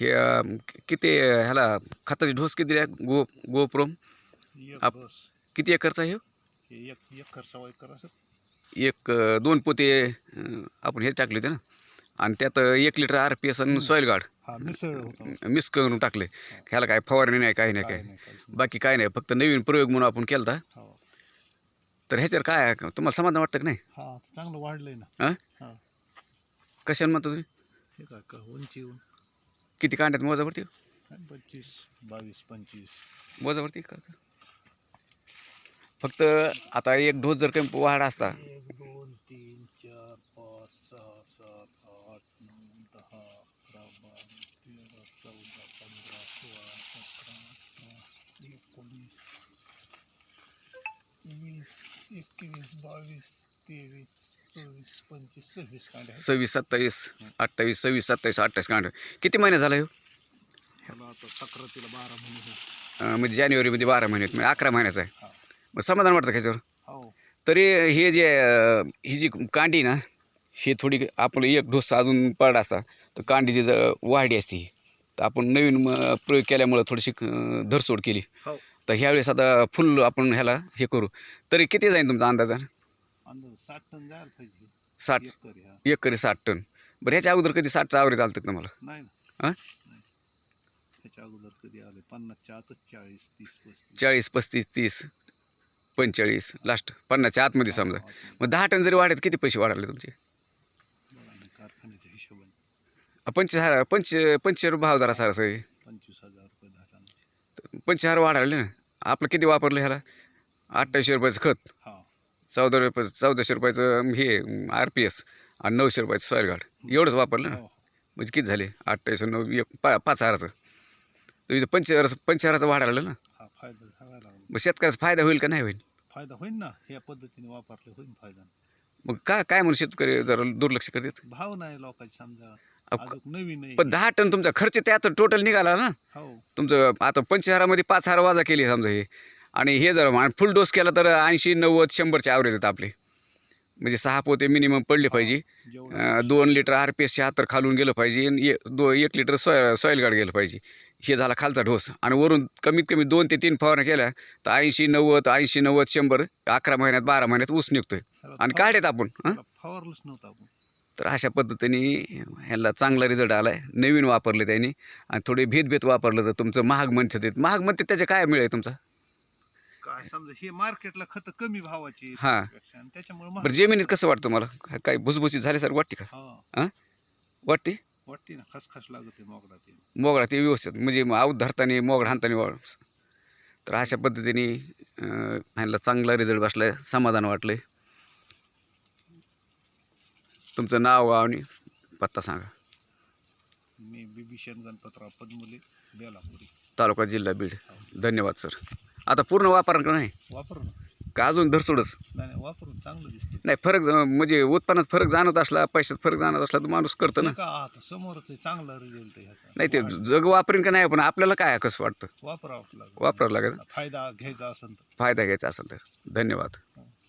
हे किती ह्याला खताची ढोस किती दिल्या गो गोप्रोम? आप- किती एकरचा आहे? हे एक दोन पोते आपण हे टाकले होते ना. आणि त्यात एक लिटर आर पी एस आणि सॉईल गार्ड होता. मिक्स करून टाकले. ह्याला काय फवारणी नाही काही नाही काय. बाकी काय नाही फक्त नवीन प्रयोग म्हणून आपण केला हो. तर ह्याच्यावर काय आहे? तुम्हाला समाधान वाटतं की नाही? चांगलं वाढलंय ना. कशाने म्हणतो तुम्ही? उंची किती कांड्यात मोजावरती काय पंचवीस बावीस पंचवीस. मोजावरती का? फक्त आता एक डोस जर कमी वाढ असता. दोन तीन चार पाच सहा सात आठ नऊ दहा अकरा बारा तेरा चौदा पंधरा सोळा सतरा अठरा एकोणीस वीस एकवीस बावीस तेवीस चोवीस पंचवीस सव्वीस आहेत. सव्वीस सत्तावीस अठ्ठावीस सव्वीस सत्तावीस अठ्ठावीस कांड. किती महिने झाला ह्यो आता सक्रातीला बारा महिने. अं, म्हणजे जानेवारीमध्ये बारा महिन्यात म्हणजे अकरा महिन्याचा आहे. मग समाधान वाटतं का ह्याच्यावर? हो. तरी हे जे अं, ही जी कांडी ना ही थोडी आपलं एक डोस अजून पडला असता तर कांडीची जर वाढी असती तर आपण नवीन म- प्रयोग केल्यामुळं थोडीशी अं, धरसोड केली. हो. तर ह्यावेळेस आता फुल आपण ह्याला हे करू. तरी किती जाईल तुमचा अंदाजा? साठ टन साठ एक करी साठ टन. बरं ह्याच्या अगोदर कधी साठचा आवरेज आलं मला नाही ना हां ह्याच्या अगोदर कधी आले? पन्नासच्या आतच चाळीस तीस पस्तीस. चाळीस पस्तीस तीस पंचेचाळीस लास्ट पन्नासच्या आतमध्ये समजा. मग दहा टन जरी वाढत किती पैसे वाढले तुमचे? कारखान्याच्या हिशोबाने. पंच पंच पंचशे रुपये भाव जरा सरासरी पंचवीस हजार रुपये दहा टन. पंचहार वाढाले ना? आपलं किती वापरलं ह्याला? अठ्ठावीसशे रुपयाचं खत. हा. चौदा रुपये चौदाशे रुपयाचं हे आर पी एस आणि नऊशे रुपयाचं सॉईल गार्ड एवढंच वापरलं ना? हो. म्हणजे किती झाले? अठ्ठावीस नऊ एक पा पाच हाराचं तर इथं पंचहार पंचहाराचं वाढायला ना? हा फायदा मग शेतकऱ्याचा फायदा होईल का नाही होईल? फायदा होईल ना. ह्या पद्धतीने वापरले होईल फायदा. मग काय काय म्हणून शेतकरी जरा दुर्लक्ष करतात? भाव नाही लोकांचे समजा. अजून नवीन आहे. पण दहा टन तुमचा खर्च त्यात टोटल निघाला ना? हो. तुमचं आता पंचहारामध्ये पाच हार वाजा केली समजा हे. आणि हे जर फुल डोस केला तर ऐंशी नव्वद शंभरचे ॲव्हरेज आहेत आपले. म्हणजे सहा पोते मिनिमम पडले पाहिजे. जेवढं अं, दोन लिटर आर पी एस शहात्तर खालून गेलं पाहिजे. आणि ए- दो एक लिटर सॉय सॉईल गार्ड गेलं पाहिजे. हे झाला खालचा ढोस आणि वरून कमीत कमी दोन ते तीन फवारण्या केल्या तर ऐंशी नव्वद ऐंशी नव्वद शंभर अकरा महिन्यात बारा महिन्यात ऊस निघतोय. आणि काढेत आपण हं? त्याला फवारलंच नव्हतं आपण. तर अशा पद्धतीने ह्यांना चांगला रिझल्ट आला आहे नवीन वापरले त्यांनी. आणि थोडे भेदभेद वापरलं तर तुमचं महाग म्हणते महाग म्हणते त्याचे काय मिळेल तुमचा? काय समजा हे मार्केटला खत कमी भावाची हा. त्याच्यामुळे. बरं जमिनीत कसं वाटतं मला काय भुसभुशीत झाल्यासारखं वाटते का? हा. वाटते? वाटते ना. खसखस लागते मोगडा ते व्यवस्थित. म्हणजे आऊत धरताना मोगळा हाणताना तर अशा पद्धतीने अं, ह्यांना चांगला रिझल्ट बसला समाधान वाटलं आहे तुमचं नाव गाव आणि पत्ता सांगा. मी बिभीषण गणपतराव पद्मुले बेलापुरी. तालुका जिल्हा बीड. धन्यवाद सर. आता पूर्ण वापरा का नाही? वापरू ना. का अजून धरसोडच नाही नाही वापरून चांगलं दिसतं. नाही फरक म्हणजे उत्पन्नात फरक जाणत असला पैशात फरक जाणत असला तर माणूस करतं ना. का आता समोरच आहे, चांगला रिझल्ट आहे ह्याचा. नाही ते जग वापरेन का नाही पण आपल्याला काय कसं वाटतं? वापरावं लागेल. वापरावं लागेल. फायदा घ्यायचा असेल तर. फायदा घ्यायचा असेल तर. धन्यवाद.